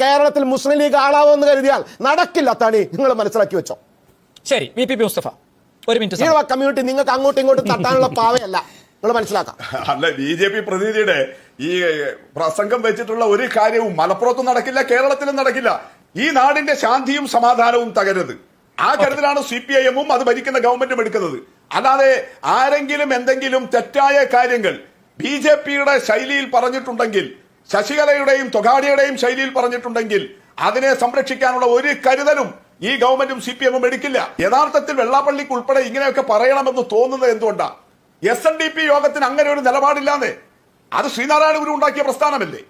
കേരളത്തിൽ മുസ്ലിം ലീഗ് ആളാവുമെന്ന് കരുതിയാൽ നടക്കില്ല തണി. നിങ്ങൾ മനസ്സിലാക്കി വെച്ചോ. ശരി വി പി പി മുസ്തഫ ഒരു മിനിറ്റ് കമ്മ്യൂണിറ്റി നിങ്ങൾക്ക് അങ്ങോട്ടും ഇങ്ങോട്ടും തട്ടാനുള്ള പാവയല്ല. നിങ്ങൾ മനസ്സിലാക്കാം. അല്ല ബി ജെ പി പ്രതിനിധിയുടെ ഈ പ്രസംഗം വെച്ചിട്ടുള്ള ഒരു കാര്യവും മലപ്പുറത്തും നടക്കില്ല കേരളത്തിലും നടക്കില്ല. ഈ നാടിന്റെ ശാന്തിയും സമാധാനവും തകരുത്. ആ കരുതലാണ് സി പി ഐ എമ്മും അത് ഭരിക്കുന്ന ഗവൺമെന്റും എടുക്കുന്നത്. അല്ലാതെ ആരെങ്കിലും എന്തെങ്കിലും തെറ്റായ കാര്യങ്ങൾ ബി ജെ പിയുടെ ശൈലിയിൽ പറഞ്ഞിട്ടുണ്ടെങ്കിൽ ശശികലയുടെയും തൊഗാഡിയുടെയും ശൈലിയിൽ പറഞ്ഞിട്ടുണ്ടെങ്കിൽ അതിനെ സംരക്ഷിക്കാനുള്ള ഒരു കരുതലും ഈ ഗവൺമെന്റും സി പി എമ്മും എടുക്കില്ല. യഥാർത്ഥത്തിൽ വെള്ളാപ്പള്ളിക്ക് ഉൾപ്പെടെ ഇങ്ങനെയൊക്കെ പറയണമെന്ന് തോന്നുന്നത് എന്തുകൊണ്ടാ? എസ് എൻ ഡി പി യോഗത്തിന് അങ്ങനെ ഒരു നിലപാടില്ലാതെ അത് ശ്രീനാരായണ ഗുരു ഉണ്ടാക്കിയ പ്രസ്ഥാനമല്ലേ?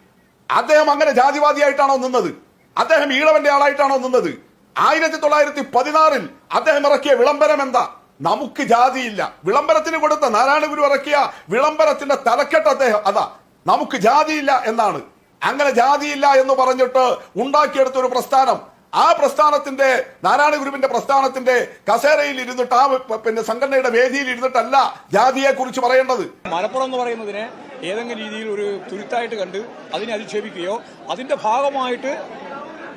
അദ്ദേഹം അങ്ങനെ ജാതിവാദിയായിട്ടാണോ നിന്നത്? അദ്ദേഹം ഈഴവന്റെ ആളായിട്ടാണോ നിന്നത്? ആയിരത്തി തൊള്ളായിരത്തി പതിനാറിൽ അദ്ദേഹം ഇറക്കിയ വിളംബരം എന്താ? നമുക്ക് ജാതിയില്ല. വിളംബരത്തിന് കൊടുത്ത നാരായണ ഗുരു ഇറക്കിയ വിളംബരത്തിന്റെ തലക്കെട്ട് അദ്ദേഹം അതാ നമുക്ക് ജാതിയില്ല എന്നാണ്. അങ്ങനെ ജാതിയില്ല എന്ന് പറഞ്ഞിട്ട് ഉണ്ടാക്കിയെടുത്ത ഒരു പ്രസ്ഥാനം. ആ പ്രസ്ഥാനത്തിന്റെ നാരായണ ഗുരുവിന്റെ പ്രസ്ഥാനത്തിന്റെ കസേരയിൽ ഇരുന്നിട്ട് ആ പിന്നെ സംഘടനയുടെ വേദിയിൽ ഇരുന്നിട്ടല്ല ജാതിയെ കുറിച്ച് പറയേണ്ടത്. മലപ്പുറം എന്ന് പറയുന്നതിനെ ഏതെങ്കിലും രീതിയിൽ ഒരു തുരുത്തായിട്ട് കണ്ട് അതിനെ അധിക്ഷേപിക്കുകയോ അതിന്റെ ഭാഗമായിട്ട്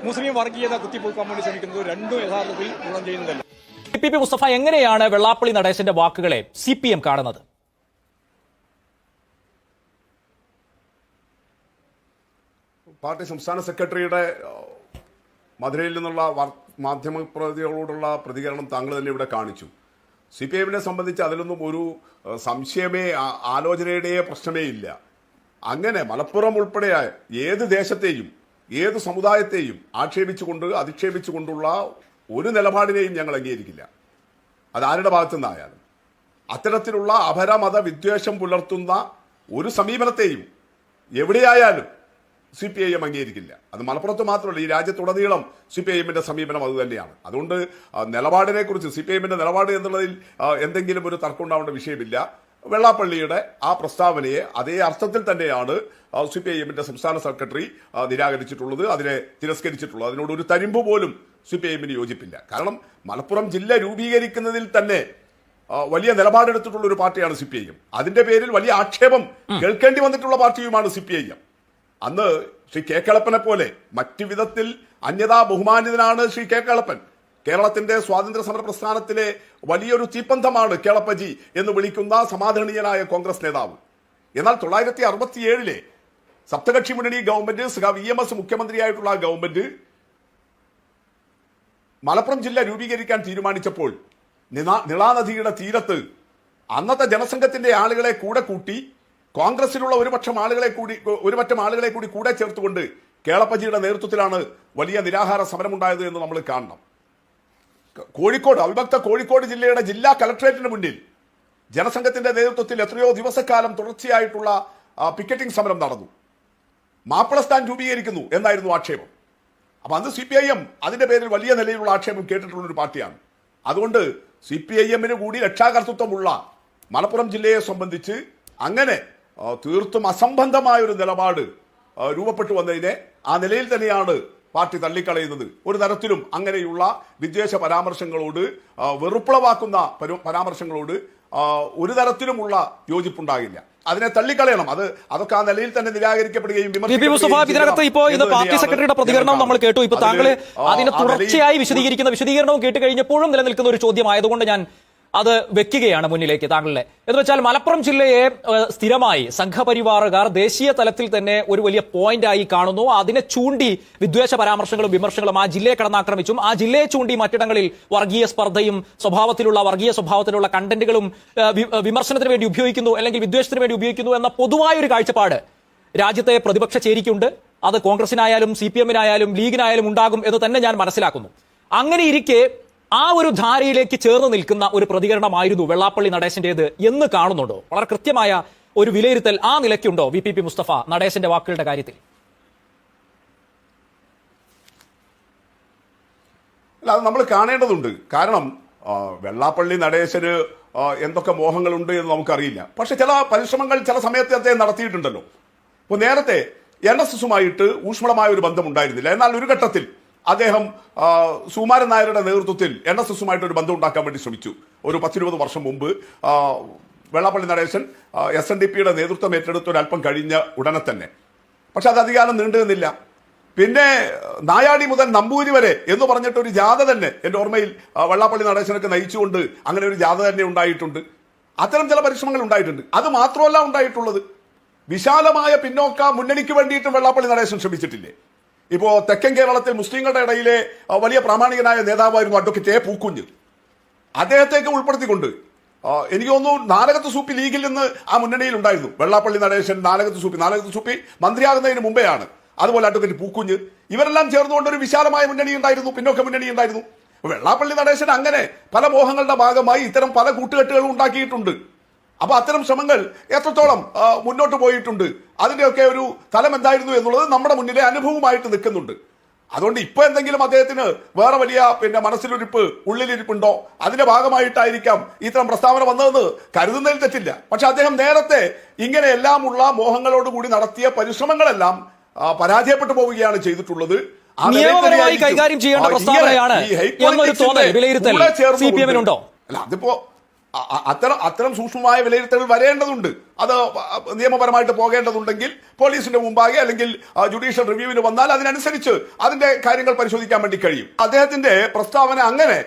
മുസ്ലിം വർഗീയത കുത്തിപ്പൊക്കാൻ വേണ്ടി ശ്രമിക്കുന്നത് രണ്ടും യഥാർത്ഥത്തിൽ ഗുണം ചെയ്യുന്നതല്ല. പി പി മുസ്തഫ എങ്ങനെയാണ് വെള്ളാപ്പള്ളി നടേശന്റെ വാക്കുകളെ സി പി എം കാണുന്നത്? പാർട്ടി സംസ്ഥാന സെക്രട്ടറിയുടെ മധുരയിൽ നിന്നുള്ള വാർ- മാധ്യമ പ്രതികളോടുള്ള പ്രതികരണം താങ്കൾ തന്നെ ഇവിടെ കാണിച്ചു. സി പി എമ്മിനെ സംബന്ധിച്ച് അതിലൊന്നും ഒരു സംശയമേ ആലോചനയുടെയോ പ്രശ്നമേ ഇല്ല. അങ്ങനെ മലപ്പുറം ഉൾപ്പെടെ ഏത് ദേശത്തെയും ഏത് സമുദായത്തെയും ആക്ഷേപിച്ചുകൊണ്ട് അധിക്ഷേപിച്ചുകൊണ്ടുള്ള ഒരു നിലപാടിനെയും ഞങ്ങൾ അംഗീകരിക്കില്ല. അത് ആരുടെ ഭാഗത്തു നിന്നായാലും അത്തരത്തിലുള്ള അപരമത വിദ്വേഷം പുലർത്തുന്ന ഒരു സമീപനത്തെയും എവിടെയായാലും സി പി ഐ എം അംഗീകരിക്കില്ല. അത് മലപ്പുറത്ത് മാത്രമല്ല ഈ രാജ്യത്തുടനീളം സി പി ഐ എമ്മിന്റെ സമീപനം അത് തന്നെയാണ് അതുകൊണ്ട് ആ, നിലപാടിനെ കുറിച്ച് സി പി ഐ എമ്മിന്റെ നിലപാട് എന്നുള്ളതിൽ എന്തെങ്കിലും ഒരു തർക്കം ഉണ്ടാവേണ്ട വിഷയമില്ല. വെള്ളാപ്പള്ളിയുടെ ആ പ്രസ്താവനയെ അതേ അർത്ഥത്തിൽ തന്നെയാണ് സി പി ഐ എമ്മിന്റെ സംസ്ഥാന സെക്രട്ടറി നിരാകരിച്ചിട്ടുള്ളത് അതിനെ തിരസ്കരിച്ചിട്ടുള്ളത്. അതിനോട് ഒരു തരിമ്പ് പോലും സി പി ഐ എമ്മിന് യോജിപ്പില്ല. കാരണം മലപ്പുറം ജില്ല രൂപീകരിക്കുന്നതിൽ തന്നെ വലിയ നിലപാടെടുത്തിട്ടുള്ള ഒരു പാർട്ടിയാണ് സി പി ഐ എം. അതിന്റെ പേരിൽ വലിയ ആക്ഷേപം കേൾക്കേണ്ടി വന്നിട്ടുള്ള പാർട്ടിയുമാണ് സി പി ഐ എം. അന്ന് ശ്രീ കെ കളപ്പനെ പോലെ മറ്റു വിധത്തിൽ അന്യതാ ബഹുമാനിതനാണ് ശ്രീ കെ കളപ്പൻ. കേരളത്തിന്റെ സ്വാതന്ത്ര്യ സമര പ്രസ്ഥാനത്തിലെ വലിയൊരു തീപ്പന്തമാണ് കേളപ്പജി എന്ന് വിളിക്കുന്ന സമാധാനീയനായ കോൺഗ്രസ് നേതാവ്. എന്നാൽ തൊള്ളായിരത്തി അറുപത്തിയേഴിലെ സപ്തകക്ഷി മുന്നണി ഗവൺമെന്റ് വി എം എസ് മുഖ്യമന്ത്രിയായിട്ടുള്ള ഗവൺമെന്റ് മലപ്പുറം ജില്ല രൂപീകരിക്കാൻ തീരുമാനിച്ചപ്പോൾ നിള- നിളാനദിയുടെ തീരത്ത് അന്നത്തെ ജനസംഘത്തിന്റെ ആളുകളെ കൂടെ കൂട്ടി കോൺഗ്രസിലുള്ള ഒരുപക്ഷം ആളുകളെ കൂടി ഒരുപറ്റം ആളുകളെ കൂടി കൂടെ ചേർത്തുകൊണ്ട് കേളപ്പജിയുടെ നേതൃത്വത്തിലാണ് വലിയ നിരാഹാര സമരമുണ്ടായത് എന്ന് നമ്മൾ കാണണം. കോഴിക്കോട് അവിഭക്ത കോഴിക്കോട് ജില്ലയുടെ ജില്ലാ കലക്ട്രേറ്റിന് മുന്നിൽ ജനസംഘത്തിന്റെ നേതൃത്വത്തിൽ എത്രയോ ദിവസക്കാലം തുടർച്ചയായിട്ടുള്ള പിക്കറ്റിംഗ് സമരം നടന്നു. മാപ്പിളസ്ഥാൻ രൂപീകരിക്കുന്നു എന്നായിരുന്നു ആക്ഷേപം. അപ്പൊ അന്ന് സി പി ഐ എം പേരിൽ വലിയ നിലയിലുള്ള ആക്ഷേപം കേട്ടിട്ടുള്ള ഒരു പാർട്ടിയാണ്. അതുകൊണ്ട് സി പി ഐ എമ്മിന് കൂടി രക്ഷാകർത്തൃത്വമുള്ള മലപ്പുറം ജില്ലയെ സംബന്ധിച്ച് അങ്ങനെ തീർത്തും അസംബന്ധമായ ഒരു നിലപാട് രൂപപ്പെട്ടു വന്നതിനെ ആ നിലയിൽ തന്നെയാണ് പാർട്ടി തള്ളിക്കളയുന്നത്. ഒരു തരത്തിലും അങ്ങനെയുള്ള വിദ്വേഷ പരാമർശങ്ങളോട് വെറുപ്പുളവാക്കുന്ന പരാമർശങ്ങളോട് ഒരു തരത്തിലുമുള്ള യോജിപ്പുണ്ടാകില്ല. അതിനെ തള്ളിക്കളയണം. അത് അതൊക്കെ ആ നിലയിൽ തന്നെ നിരാകരിക്കപ്പെടുകയും മുസ്തഫ ഇതിനകത്ത് ഇപ്പോ പാർട്ടി സെക്രട്ടറിയുടെ പ്രതികരണം നമ്മൾ കേട്ടു. ഇപ്പൊ താങ്കൾ അതിന് തുടർച്ചയായി വിശദീകരിക്കുന്ന വിശദീകരണവും കേട്ട് കഴിഞ്ഞപ്പോഴും നിലനിൽക്കുന്ന ഒരു ചോദ്യമായതുകൊണ്ട് ഞാൻ അത് വെക്കുകയാണ് മുന്നിലേക്ക് താങ്കളുടെ. എന്ന് വെച്ചാൽ മലപ്പുറം ജില്ലയെ സ്ഥിരമായി സംഘപരിവാറുകാർ ദേശീയ തലത്തിൽ തന്നെ ഒരു വലിയ പോയിന്റായി കാണുന്നു. അതിനെ ചൂണ്ടി വിദ്വേഷ പരാമർശങ്ങളും വിമർശങ്ങളും ആ ജില്ലയെ കടന്നാക്രമിച്ചും ആ ജില്ലയെ ചൂണ്ടി മറ്റിടങ്ങളിൽ വർഗീയ സ്പർദ്ധയും സ്വഭാവത്തിലുള്ള വർഗീയ സ്വഭാവത്തിലുള്ള കണ്ടന്റുകളും വിമർശനത്തിന് വേണ്ടി ഉപയോഗിക്കുന്നു അല്ലെങ്കിൽ വിദ്വേഷത്തിന് വേണ്ടി ഉപയോഗിക്കുന്നു എന്ന പൊതുവായ ഒരു കാഴ്ചപ്പാട് രാജ്യത്തെ പ്രതിപക്ഷ ചേരിക്കുണ്ട്. അത് കോൺഗ്രസിനായാലും സി പി എമ്മിനായാലും ലീഗിനായാലും ഉണ്ടാകും എന്ന് തന്നെ ഞാൻ മനസ്സിലാക്കുന്നു. അങ്ങനെ ഇരിക്കെ ആ ഒരു ധാരയിലേക്ക് ചേർന്ന് നിൽക്കുന്ന ഒരു പ്രതികരണമായിരുന്നു വെള്ളാപ്പള്ളി നടേശന്റേത് എന്ന് കാണുന്നുണ്ടോ? വളരെ കൃത്യമായ ഒരു വിലയിരുത്തൽ ആ നിലയ്ക്കുണ്ടോ വി പി പി മുസ്തഫ നടേശന്റെ വാക്കുകളുടെ കാര്യത്തിൽ? അല്ല അത് നമ്മൾ കാണേണ്ടതുണ്ട്. കാരണം വെള്ളാപ്പള്ളി നടേശന് എന്തൊക്കെ മോഹങ്ങളുണ്ട് എന്ന് നമുക്കറിയില്ല. പക്ഷെ ചില പരിശ്രമങ്ങൾ ചില സമയത്ത് അദ്ദേഹം നടത്തിയിട്ടുണ്ടല്ലോ. അപ്പോൾ നേരത്തെ എൻ എസ് എസുമായിട്ട് ഊഷ്മളമായ ഒരു ബന്ധമുണ്ടായിരുന്നില്ല. എന്നാൽ ഒരു ഘട്ടത്തിൽ അദ്ദേഹം സുമാരൻ നായരുടെ നേതൃത്വത്തിൽ എൻ എസ് എസുമായിട്ട് ഒരു ബന്ധം ഉണ്ടാക്കാൻ വേണ്ടി ശ്രമിച്ചു. ഒരു പത്തിരുപത് വർഷം മുമ്പ് Vellappally Natesan S N D പിയുടെ നേതൃത്വം ഏറ്റെടുത്ത് ഒരല്പം കഴിഞ്ഞ ഉടനെ തന്നെ. പക്ഷെ അത് അധികാരം നീണ്ടു നിന്നില്ല പിന്നെ നായാടി മുതൽ നമ്പൂരി വരെ എന്ന് പറഞ്ഞിട്ട് ഒരു ജാഥ തന്നെ എന്റെ ഓർമ്മയിൽ വെള്ളാപ്പള്ളി നടേശനൊക്കെ നയിച്ചുകൊണ്ട് അങ്ങനെ ഒരു ജാഥ തന്നെ ഉണ്ടായിട്ടുണ്ട്. അത്തരം ചില പരിശ്രമങ്ങൾ ഉണ്ടായിട്ടുണ്ട്. അത് മാത്രമല്ല ഉണ്ടായിട്ടുള്ളത്. വിശാലമായ പിന്നോക്ക മുന്നണിക്ക് വേണ്ടിയിട്ടും വെള്ളാപ്പള്ളി നടേശൻ ശ്രമിച്ചിട്ടില്ലേ? ഇപ്പോ തെക്കൻ കേരളത്തിൽ മുസ്ലിങ്ങളുടെ ഇടയിലെ വലിയ പ്രാമാണികനായ നേതാവായിരുന്നു അഡ്വക്കേറ്റ് എ പൂക്കുഞ്ഞ്. അദ്ദേഹത്തേക്ക് ഉൾപ്പെടുത്തിക്കൊണ്ട് എനിക്ക് തോന്നുന്നു നാലകത്ത് സൂപ്പി ലീഗിൽ നിന്ന് ആ മുന്നണിയിൽ ഉണ്ടായിരുന്നു. വെള്ളാപ്പള്ളി നടേശൻ നാലകത്ത് സൂപ്പി നാലകത്ത് സൂപ്പി മന്ത്രിയാകുന്നതിന് മുമ്പെയാണ്. അതുപോലെ അഡ്വക്കേറ്റ് പൂക്കുഞ്ഞ്. ഇവരെല്ലാം ചേർന്നുകൊണ്ട് ഒരു വിശാലമായ മുന്നണി ഉണ്ടായിരുന്നു പിന്നോക്ക മുന്നണി ഉണ്ടായിരുന്നു. വെള്ളാപ്പള്ളി നടേശൻ അങ്ങനെ പല മോഹങ്ങളുടെ ഭാഗമായി ഇത്തരം പല കൂട്ടുകെട്ടുകളും ഉണ്ടാക്കിയിട്ടുണ്ട്. അപ്പൊ അത്തരം ശ്രമങ്ങൾ എത്രത്തോളം മുന്നോട്ട് പോയിട്ടുണ്ട്? അതിന്റെയൊക്കെ ഒരു തലം എന്തായിരുന്നു എന്നുള്ളത് നമ്മുടെ മുന്നിലെ അനുഭവമായിട്ട് നിൽക്കുന്നുണ്ട്. അതുകൊണ്ട് ഇപ്പൊ എന്തെങ്കിലും അദ്ദേഹത്തിന് വേറെ വലിയ പിന്നെ മനസ്സിലൊരിപ്പ് ഉള്ളിലിരിപ്പുണ്ടോ? അതിന്റെ ഭാഗമായിട്ടായിരിക്കാം ഇത്തരം പ്രസ്താവന വന്നതെന്ന് കരുതുന്നതിൽ തെറ്റില്ല. പക്ഷെ അദ്ദേഹം നേരത്തെ ഇങ്ങനെയെല്ലാമുള്ള മോഹങ്ങളോടുകൂടി നടത്തിയ പരിശ്രമങ്ങളെല്ലാം പരാജയപ്പെട്ടു പോവുകയാണ് ചെയ്തിട്ടുള്ളത്. നിയമപരമായി കൈകാര്യം ചെയ്യേണ്ട പ്രസ്താവനയാണ് എന്നൊരു തോന്നൽ, വിലയിരുത്തൽ അല്ല അതിപ്പോ അത്തരം അത്തരം സൂക്ഷ്മമായ വിലയിരുത്തൽ വരേണ്ടതുണ്ട്. അത് നിയമപരമായിട്ട് പോകേണ്ടതുണ്ടെങ്കിൽ പോലീസിന്റെ മുമ്പാകെ അല്ലെങ്കിൽ ജുഡീഷ്യൽ റിവ്യൂവിന് വന്നാൽ അതിനനുസരിച്ച് അതിന്റെ കാര്യങ്ങൾ പരിശോധിക്കാൻ വേണ്ടി കഴിയും. അദ്ദേഹത്തിന്റെ പ്രസ്താവന അങ്ങനെ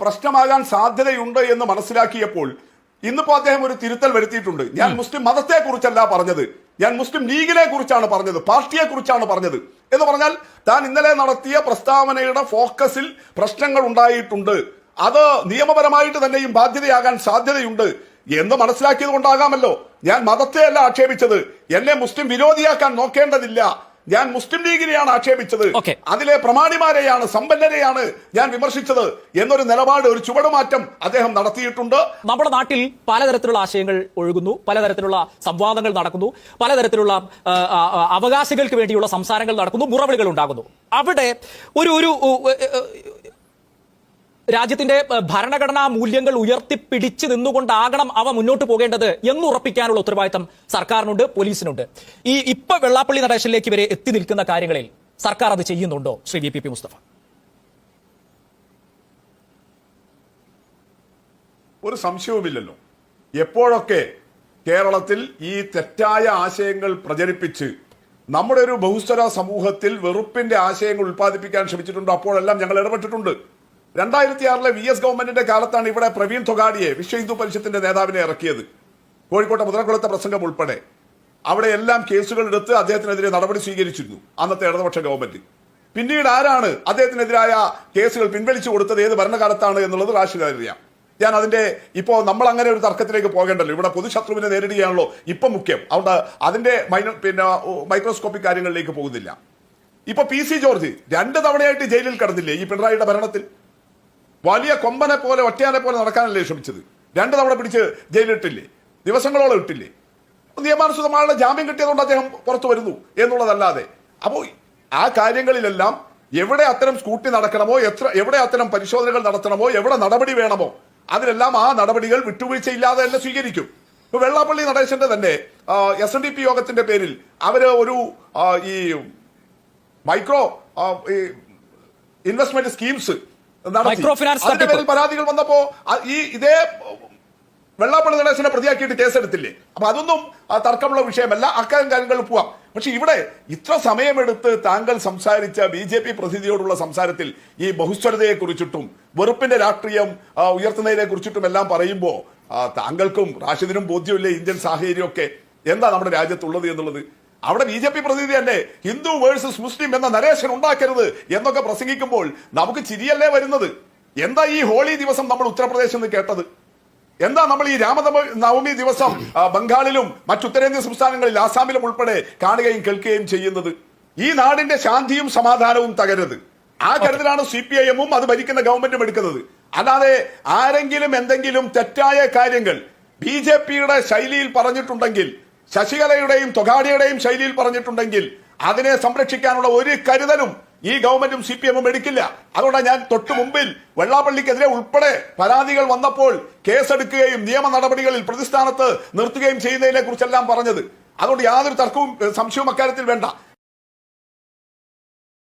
പ്രശ്നമാകാൻ സാധ്യതയുണ്ട് എന്ന് മനസ്സിലാക്കിയപ്പോൾ ഇന്നിപ്പോ അദ്ദേഹം ഒരു തിരുത്തൽ വരുത്തിയിട്ടുണ്ട്. ഞാൻ മുസ്ലിം മതത്തെ കുറിച്ചല്ല പറഞ്ഞത്. ഞാൻ മുസ്ലിം ലീഗിനെ കുറിച്ചാണ് പറഞ്ഞത്. പാർട്ടിയെ കുറിച്ചാണ് പറഞ്ഞത്. എന്ന് പറഞ്ഞാൽ താൻ ഇന്നലെ നടത്തിയ പ്രസ്താവനയുടെ ഫോക്കസിൽ പ്രശ്നങ്ങൾ ഉണ്ടായിട്ടുണ്ട്. അത് നിയമപരമായിട്ട് തന്നെയും ബാധ്യതയാകാൻ സാധ്യതയുണ്ട് എന്ന് മനസ്സിലാക്കിയത് കൊണ്ടാകാമല്ലോ. ഞാൻ മതത്തെയല്ല ആക്ഷേപിച്ചത്. എന്നെ മുസ്ലിം വിരോധിയാക്കാൻ നോക്കേണ്ടതില്ല. ഞാൻ മുസ്ലിം ലീഗിനെയാണ് ആക്ഷേപിച്ചത്. അതിലെ പ്രമാണിമാരെയാണ് സമ്പന്നരെയാണ് ഞാൻ വിമർശിച്ചത് എന്നൊരു നിലപാട് ഒരു ചുവടുമാറ്റം അദ്ദേഹം നടത്തിയിട്ടുണ്ട്. നമ്മുടെ നാട്ടിൽ പലതരത്തിലുള്ള ആശയങ്ങൾ ഒഴുകുന്നു പലതരത്തിലുള്ള സംവാദങ്ങൾ നടക്കുന്നു പലതരത്തിലുള്ള അവകാശികൾക്ക് വേണ്ടിയുള്ള സംസാരങ്ങൾ നടക്കുന്നു മുറവിളികൾ ഉണ്ടാകുന്നു. അവിടെ ഒരു ഒരു രാജ്യത്തിന്റെ ഭരണഘടനാ മൂല്യങ്ങൾ ഉയർത്തിപ്പിടിച്ച് നിന്നുകൊണ്ടാകണം അവ മുന്നോട്ട് പോകേണ്ടത് എന്ന് ഉറപ്പിക്കാനുള്ള ഉത്തരവാദിത്തം സർക്കാരിനുണ്ട് പോലീസിനുണ്ട്. ഈ ഇപ്പൊ വെള്ളാപ്പള്ളി നടേശനിലേക്ക് വരെ എത്തി നിൽക്കുന്ന കാര്യങ്ങളിൽ സർക്കാർ അത് ചെയ്യുന്നുണ്ടോ? Shri V P P Mustafa. ഒരു സംശയവുമില്ലല്ലോ. എപ്പോഴൊക്കെ കേരളത്തിൽ ഈ തെറ്റായ ആശയങ്ങൾ പ്രചരിപ്പിച്ച് നമ്മുടെ ഒരു ബഹുസ്വര സമൂഹത്തിൽ വെറുപ്പിന്റെ ആശയങ്ങൾ ഉൽപ്പാദിപ്പിക്കാൻ ശ്രമിച്ചിട്ടുണ്ടോ? അപ്പോഴെല്ലാം ഞങ്ങൾ ഇടപെട്ടിട്ടുണ്ട്. രണ്ടായിരത്തി ആറിലെ വി എസ് ഗവൺമെന്റിന്റെ കാലത്താണ് ഇവിടെ പ്രവീൺ തൊഗാഡിയെ വിശ്വ ഹിന്ദു പരിഷത്തിന്റെ നേതാവിനെ ഇറക്കിയത്. കോഴിക്കോട്ടെ മുതലക്കുളത്തെ പ്രസംഗം ഉൾപ്പെടെ. അവിടെ എല്ലാം കേസുകൾ എടുത്ത് അദ്ദേഹത്തിനെതിരെ നടപടി സ്വീകരിച്ചിരുന്നു അന്നത്തെ ഇടതുപക്ഷ ഗവൺമെന്റ്. പിന്നീട് ആരാണ് അദ്ദേഹത്തിനെതിരായ കേസുകൾ പിൻവലിച്ചു കൊടുത്തത് ഏത് ഭരണകാലത്താണ് എന്നുള്ളത് റാഷിദ് ഞാൻ അതിന്റെ ഇപ്പോ നമ്മൾ അങ്ങനെ ഒരു തർക്കത്തിലേക്ക് പോകേണ്ടല്ലോ. ഇവിടെ പൊതുശത്രുവിനെ നേരിടുകയാണല്ലോ ഇപ്പൊ മുഖ്യം. അതുകൊണ്ട് അതിന്റെ മൈനോ പിന്നെ മൈക്രോസ്കോപ്പിക് കാര്യങ്ങളിലേക്ക് പോകുന്നില്ല. ഇപ്പൊ പി സി ജോർജ് രണ്ട് തവണയായിട്ട് ജയിലിൽ കിടന്നില്ലേ ഈ പിണറായിയുടെ ഭരണത്തിൽ? വലിയ കൊമ്പനെ പോലെ ഒറ്റയാനെ പോലെ നടക്കാനല്ലേ ശ്രമിച്ചത്. രണ്ട് തവണ പിടിച്ച് ജയിലിട്ടില്ലേ? ദിവസങ്ങളോളം ഇട്ടില്ലേ? നിയമാനുസൃതമായുള്ള ജാമ്യം കിട്ടിയതുകൊണ്ട് അദ്ദേഹം പുറത്തു വരുന്നു എന്നുള്ളതല്ലാതെ. അപ്പോൾ ആ കാര്യങ്ങളിലെല്ലാം എവിടെ അത്തരം സ്കൂട്ടി നടക്കണമോ എത്ര എവിടെ അത്തരം പരിശോധനകൾ നടത്തണമോ എവിടെ നടപടി വേണമോ അതിലെല്ലാം ആ നടപടികൾ വിട്ടുവീഴ്ചയില്ലാതെ തന്നെ സ്വീകരിക്കും. ഇപ്പൊ വെള്ളാപ്പള്ളി നടേശന്റെ തന്നെ എസ് എൻ ഡി പി യോഗത്തിന്റെ പേരിൽ അവർ ഒരു ഈ micro investment schemes. Micro finance പരാതികൾ വന്നപ്പോ ഈ ഇതേ വെള്ളാപ്പള്ളി നടേശനെ പ്രതിയാക്കിയിട്ട് കേസെടുത്തില്ലേ? അപ്പൊ അതൊന്നും തർക്കമുള്ള വിഷയമല്ല. അക്കാര്യം കാര്യങ്ങൾ പോവാം. പക്ഷെ ഇവിടെ ഇത്ര സമയമെടുത്ത് താങ്കൾ സംസാരിച്ച ബി ജെ പി പ്രതിനിധിയോടുള്ള സംസാരത്തിൽ ഈ ബഹുസ്വരതയെ കുറിച്ചിട്ടും വെറുപ്പിന്റെ രാഷ്ട്രീയം ഉയർത്തുന്നതിനെ കുറിച്ചിട്ടും എല്ലാം പറയുമ്പോ താങ്കൾക്കും റാഷിദിനും ബോധ്യമില്ലേ ഇന്ത്യൻ സാഹചര്യമൊക്കെ? എന്താ നമ്മുടെ രാജ്യത്തുള്ളത് എന്നുള്ളത്? അവിടെ ബി ജെ പി പ്രതിനിധി തന്നെ ഹിന്ദു വേഴ്സസ് മുസ്ലിം എന്ന നരേശൻ ഉണ്ടാക്കരുത് എന്നൊക്കെ പ്രസംഗിക്കുമ്പോൾ നമുക്ക് ചിരിയല്ലേ വരുന്നത്? എന്താ ഈ ഹോളി ദിവസം നമ്മൾ ഉത്തർപ്രദേശിൽ നിന്ന് കേട്ടത്? എന്താ നമ്മൾ ഈ രാമനവ നവമി ദിവസം ബംഗാളിലും മറ്റു മറ്റുത്തരേന്ത്യൻ സംസ്ഥാനങ്ങളിൽ ആസാമിലും ഉൾപ്പെടെ കാണുകയും കേൾക്കുകയും ചെയ്യുന്നത്? ഈ നാടിന്റെ ശാന്തിയും സമാധാനവും തകരുത് ആ കരുതലാണ് സി പി ഐ എമ്മും അത് ഭരിക്കുന്ന ഗവൺമെന്റും എടുക്കുന്നത്. അല്ലാതെ ആരെങ്കിലും എന്തെങ്കിലും തെറ്റായ കാര്യങ്ങൾ ബി ജെ പിയുടെ ശൈലിയിൽ പറഞ്ഞിട്ടുണ്ടെങ്കിൽ ശശികലയുടെയും തൊഗാഡിയുടെയും ശൈലിയിൽ പറഞ്ഞിട്ടുണ്ടെങ്കിൽ അതിനെ സംരക്ഷിക്കാനുള്ള ഒരു കരുതലും ഈ ഗവൺമെന്റും സി പി എമ്മും എടുക്കില്ല. അതുകൊണ്ടാണ് ഞാൻ തൊട്ടു മുമ്പിൽ വെള്ളാപ്പള്ളിക്കെതിരെ ഉൾപ്പെടെ പരാതികൾ വന്നപ്പോൾ കേസെടുക്കുകയും നിയമ നടപടികളിൽ പ്രതിസ്ഥാനത്ത് നിർത്തുകയും ചെയ്യുന്നതിനെ കുറിച്ചെല്ലാം പറഞ്ഞത്. അതുകൊണ്ട് യാതൊരു തർക്കവും സംശയവും അക്കാര്യത്തിൽ വേണ്ട.